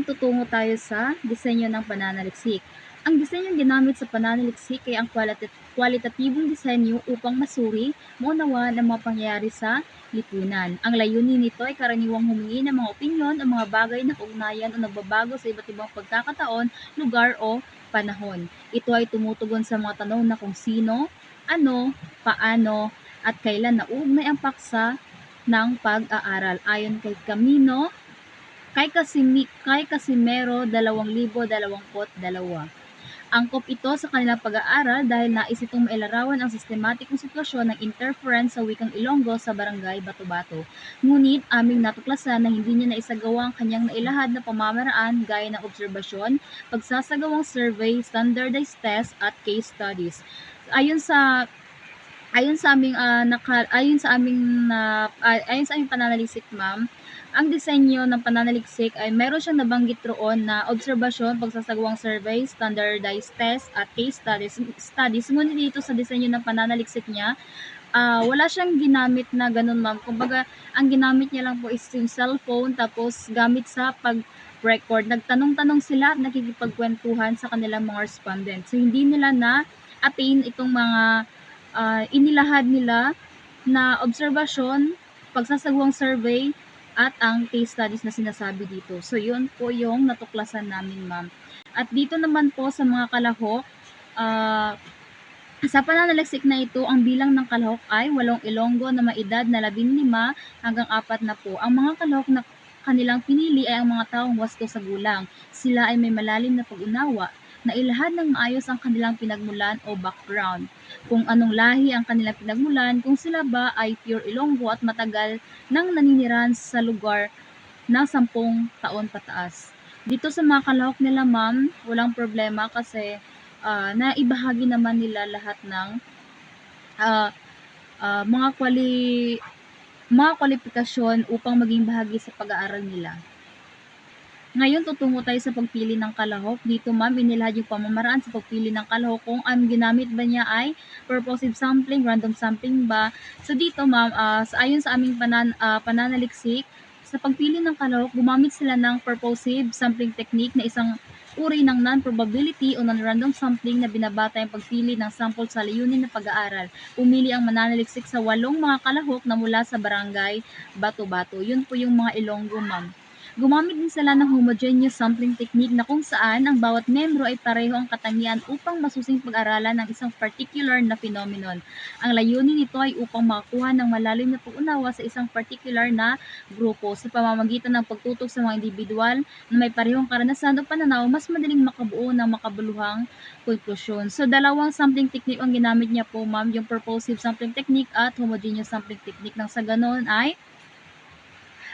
ngayon tutungo tayo sa disenyo ng pananaliksik. Ang disenyong ginamit sa pananaliksik ay ang kwalita- kwalitatibong disenyo upang masuri, maunawaan ang mga pangyayari sa lipunan. Ang layunin nito ay karaniwang humingi ng mga opinyon o mga bagay na kaugnayan o nagbabago sa iba't ibang pagkakataon, lugar o panahon. Ito ay tumutugon sa mga tanong na kung sino, ano, paano, at kailan nauugnay ang paksa ng pag-aaral ayon kay Camino kay Casimi, kay Casimero 2022. Angkop ito sa kanilang pag-aaral dahil nais itong mailarawan ang sistematikong sitwasyon ng interference sa wikang Ilonggo sa barangay Bato-Bato. Ngunit aming natuklasan na hindi niya naisagawa ang kanyang nailahad na pamamaraan gaya ng obserbasyon, pagsasagawang survey, standardized test at case studies. Ayon sa ayon sa aming ah, naka, ayon sa aming na ah, ayon sa aming pananaliksik ma'am ang disenyo ng pananaliksik ay meron siyang nabanggit roon na obserbasyon, pagsasagawang survey, standardized test, at case studies. studies. Ngunit dito sa disenyo ng pananaliksik niya, ah, wala siyang ginamit na ganun ma'am. Kumbaga, ang ginamit niya lang po is yung cellphone tapos gamit sa pag-record. Nagtanong-tanong sila at nakikipagkwentuhan sa kanilang mga respondents. So, hindi nila na-attain itong mga ah, inilahad nila na obserbasyon, pagsasagawang survey, at ang case studies na sinasabi dito. So, yun po yung natuklasan namin, ma'am. At dito naman po sa mga kalahok, ah, sa pananaliksik na ito, ang bilang ng kalahok ay walong ilonggo na maedad na 15 hanggang 4 na po. Ang mga kalahok na kanilang pinili ay ang mga taong wasto sa gulang. Sila ay may malalim na pag-unawa na ilahad ng maayos ang kanilang pinagmulan o background. Kung anong lahi ang kanilang pinagmulan, kung sila ba ay pure Ilonggo at matagal nang naninirahan sa lugar ng sampung taon pataas. Dito sa mga kalahok nila ma'am, walang problema kasi ah, naibahagi naman nila lahat ng ah, ah, mga kwali mga kwalifikasyon upang maging bahagi sa pag-aaral nila. Ngayon, tutungo tayo sa pagpili ng kalahok. Dito, ma'am, inilahad yung pamamaraan sa pagpili ng kalahok kung ang ginamit ba niya ay purposive sampling, random sampling ba. So, dito, ma'am, sa- ayon sa aming panan, ah, pananaliksik, sa pagpili ng kalahok, gumamit sila ng purposive sampling technique na isang uri ng non-probability o non-random sampling na binabata yung pagpili ng sample sa layunin na pag-aaral. Pumili ang mananaliksik sa walong mga kalahok na mula sa barangay Bato-Bato. Yun po yung mga Ilonggo, ma'am. Gumamit din sila ng homogeneous sampling technique na kung saan ang bawat membro ay pareho ang katangian upang masusing pag-aralan ng isang particular na phenomenon. Ang layunin nito ay upang makakuha ng malalim na pag-unawa sa isang particular na grupo sa pamamagitan ng pagtutok sa mga individual na may parehong karanasan o pananaw, mas madaling makabuo ng makabuluhang konklusyon. So, dalawang sampling technique ang ginamit niya po, ma'am, yung purposive sampling technique at homogeneous sampling technique. Nang sa ganon ay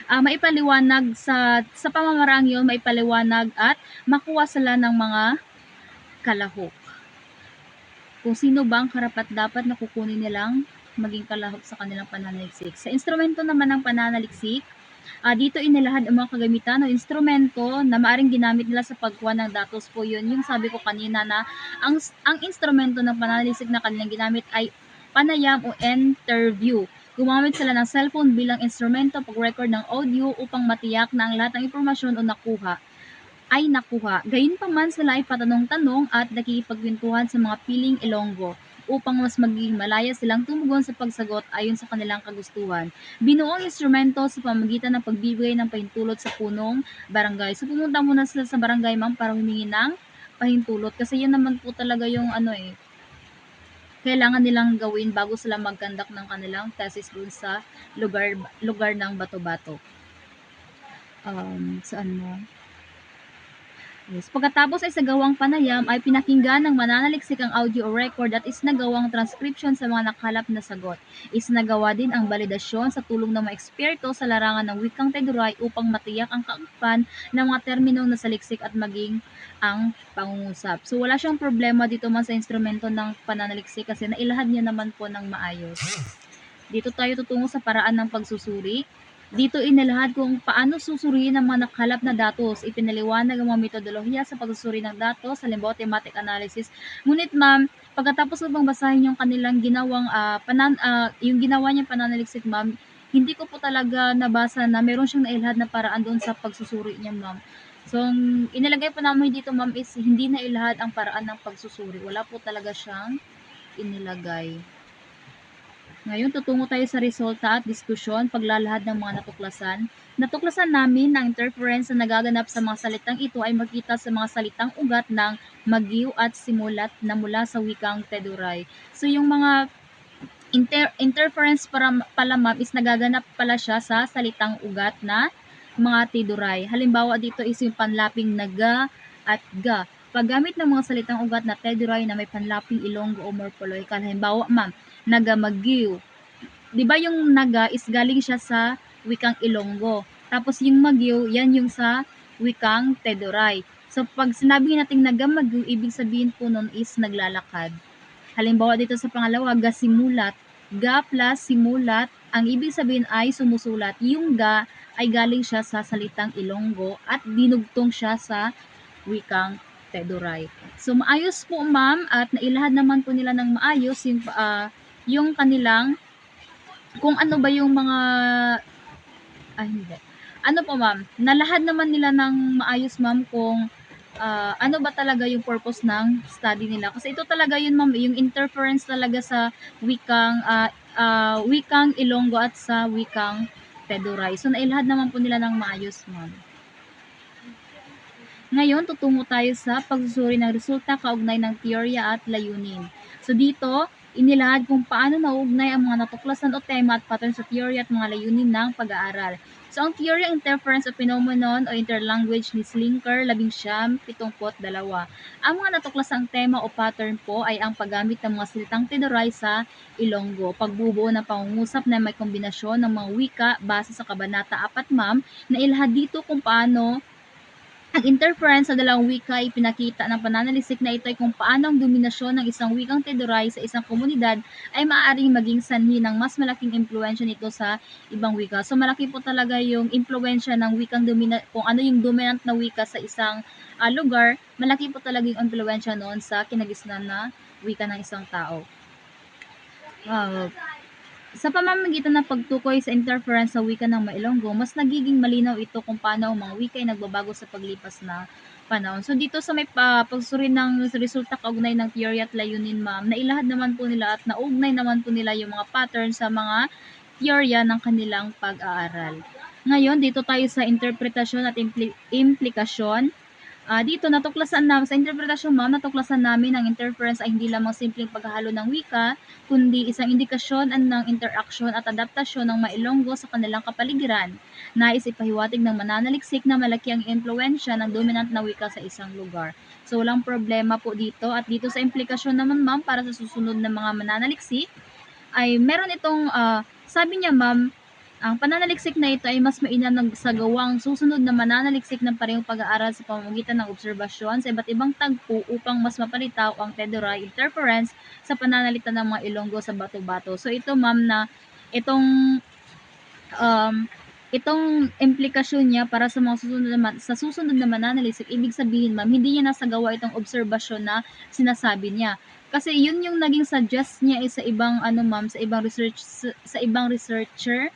ah, maipaliwanag sa sa pamamaraang yon maipaliwanag at makuha sila ng mga kalahok. Kung sino ba ang karapat dapat na kukunin nilang maging kalahok sa kanilang pananaliksik. Sa instrumento naman ng pananaliksik, ah, dito inilahad ang mga kagamitan o instrumento na maaring ginamit nila sa pagkuha ng datos po yun. Yung sabi ko kanina na ang, ang instrumento ng pananaliksik na kanilang ginamit ay panayam o interview. Gumamit sila ng cellphone bilang instrumento pag-record ng audio upang matiyak na ang lahat ng impormasyon o nakuha ay nakuha. Gayunpaman sila ay patanong-tanong at nakikipagkwentuhan sa mga piling Ilonggo upang mas magiging malaya silang tumugon sa pagsagot ayon sa kanilang kagustuhan. Binuo ang instrumento sa pamagitan ng pagbibigay ng pahintulot sa punong barangay. So pumunta muna sila sa barangay ma'am para humingi ng pahintulot kasi yun naman po talaga yung ano eh, kailangan nilang gawin bago sila mag-conduct ng kanilang thesis dun sa lugar lugar ng Bato-Bato. Um, saan mo? Yes. Pagkatapos ay sa gawang panayam ay pinakinggan ng mananaliksik ang audio record at isnagawang transcription sa mga nakalap na sagot. Isnagawa din ang validasyon sa tulong ng mga eksperto sa larangan ng wikang Teduray upang matiyak ang kaangpan ng mga terminong nasa liksik at maging ang pangungusap. So wala siyang problema dito man sa instrumento ng pananaliksik kasi nailahad niya naman po ng maayos. Dito tayo tutungo sa paraan ng pagsusuri. Dito inilahad kung paano susuriin ang mga nakalap na datos. Ipinaliwanag ang mga metodolohiya sa pagsusuri ng datos, halimbawa thematic analysis. Ngunit ma'am, pagkatapos bang basahin yung kanilang ginawang, ah, panan, ah, yung ginawa niya pananaliksik ma'am, hindi ko po talaga nabasa na meron siyang nailahad na paraan doon sa pagsusuri niya ma'am. So, ang inilagay po namin dito ma'am is hindi na ilahad ang paraan ng pagsusuri. Wala po talaga siyang inilagay. Ngayon, tutungo tayo sa resulta at diskusyon, paglalahad ng mga natuklasan. Natuklasan namin na interference na nagaganap sa mga salitang ito ay makita sa mga salitang ugat ng magiw at simulat na mula sa wikang Teduray. So, yung mga inter- interference para, pala ma'am is nagaganap pala siya sa salitang ugat na mga Teduray. Halimbawa dito is yung panlaping naga at ga. Paggamit ng mga salitang ugat na Teduray na may panlaping Ilonggo o Morphological. Halimbawa ma'am, naga magiw. 'Di ba yung naga is galing siya sa wikang Ilonggo. Tapos yung magiw, yan yung sa wikang Teduray. So pag sinabi nating naga magiw, ibig sabihin po nun is naglalakad. Halimbawa dito sa pangalawa, ga simulat. Ga plus simulat, ang ibig sabihin ay sumusulat. Yung ga ay galing siya sa salitang Ilonggo at dinugtong siya sa wikang Teduray. So maayos po ma'am at nailahad naman po nila ng maayos yung, ah, yung kanilang kung ano ba yung mga ay hindi. Ano po ma'am? Nalahad naman nila ng maayos ma'am kung ah, ano ba talaga yung purpose ng study nila. Kasi ito talaga yun ma'am, yung interference talaga sa wikang ah, ah, wikang Ilonggo at sa wikang Teduray. So nailahad naman po nila ng maayos ma'am. Ngayon, tutungo tayo sa pagsusuri ng resulta kaugnay ng teorya at layunin. So dito, inilahad kung paano nauugnay ang mga natuklasan o tema at pattern sa teorya at mga layunin ng pag-aaral. So ang theory ng interference o phenomenon o interlanguage ni Slinker, labing siyam, pitumpot, dalawa. Ang mga natuklasang tema o pattern po ay ang paggamit ng mga salitang tinuray sa Ilonggo, pagbubuo ng pangungusap na may kombinasyon ng mga wika base sa Kabanata 4 ma'am, na ilahad dito kung paano ang interference sa dalawang wika ay pinakita ng pananalisik na ito ay kung paano ang dominasyon ng isang wikang Teduray sa isang komunidad ay maaaring maging sanhi ng mas malaking impluensya nito sa ibang wika. So malaki po talaga yung impluensya ng wikang domina kung ano yung dominant na wika sa isang ah, lugar, malaki po talaga yung impluensya noon sa kinagisnan na wika ng isang tao. Ah, sa pamamagitan ng pagtukoy sa interference sa wika ng Mailonggo, mas nagiging malinaw ito kung paano ang mga wika ay nagbabago sa paglipas na panahon. So dito sa may pa, pagsuri ng resulta kaugnay ng theory at layunin ma'am, nailahad naman po nila at naugnay naman po nila yung mga pattern sa mga teorya ng kanilang pag-aaral. Ngayon, dito tayo sa interpretasyon at impli- implikasyon Ah, dito natuklasan namin sa interpretasyon ma'am, natuklasan namin ang interference ay hindi lamang simpleng paghahalo ng wika, kundi isang indikasyon ng interaksyon at adaptasyon ng mailonggo sa kanilang kapaligiran. Nais ipahiwatig ng mananaliksik na malaki ang impluensya ng dominant na wika sa isang lugar. So walang problema po dito at dito sa implikasyon naman ma'am para sa susunod na mga mananaliksik ay meron itong ah, sabi niya ma'am ang pananaliksik na ito ay mas mainam sa gawang susunod na mananaliksik ng parehong pag-aaral sa pamamagitan ng obserbasyon sa iba't ibang tagpo upang mas mapalitaw ang Tedoray interference sa pananalita ng mga Ilonggo sa bato-bato. So ito ma'am na itong um, itong implikasyon niya para sa mga susunod na sa susunod na mananaliksik, ibig sabihin ma'am, hindi niya nasagawa itong obserbasyon na sinasabi niya. Kasi yun yung naging suggest niya is sa ibang ano ma'am, sa ibang research sa, sa ibang researcher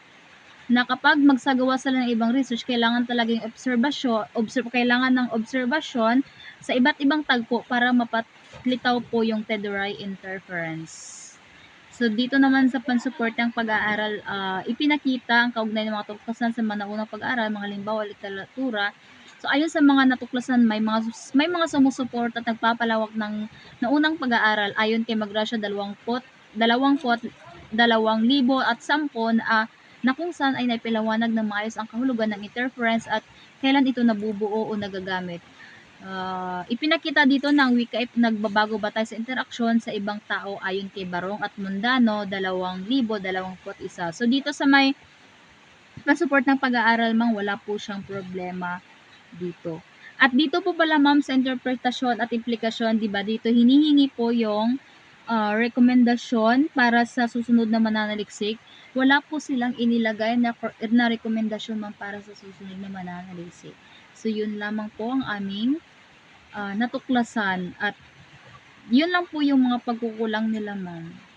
na kapag magsagawa sila ng ibang research, kailangan talaga yung obserbasyon, observe, kailangan ng obserbasyon sa iba't ibang tagpo para mapatlitaw po yung Tedoray interference. So, dito naman sa pansuportang pag-aaral, ah, ipinakita ang kaugnay ng mga tuklasan sa mga naunang pag-aaral, mga limbawa, literatura. So, ayon sa mga natuklasan, may mga, may mga sumusuporta at nagpapalawak ng naunang pag-aaral ayon kay Magracia 20, 20, 2000 at 10 na na kung saan ay naipaliwanag na maayos ang kahulugan ng interference at kailan ito nabubuo o nagagamit. Uh, ipinakita dito ng wika ay nagbabago batay sa interaksyon sa ibang tao ayon kay Barong at Mundano 2021. So dito sa may pasupport ng pag-aaral mang wala po siyang problema dito. At dito po pala ma'am sa interpretasyon at implikasyon, 'di ba? Dito hinihingi po yung uh, rekomendasyon para sa susunod na mananaliksik wala po silang inilagay na, na rekomendasyon man para sa susunod na mananalisik. So, yun lamang po ang aming uh, natuklasan at yun lang po yung mga pagkukulang nila ma'am.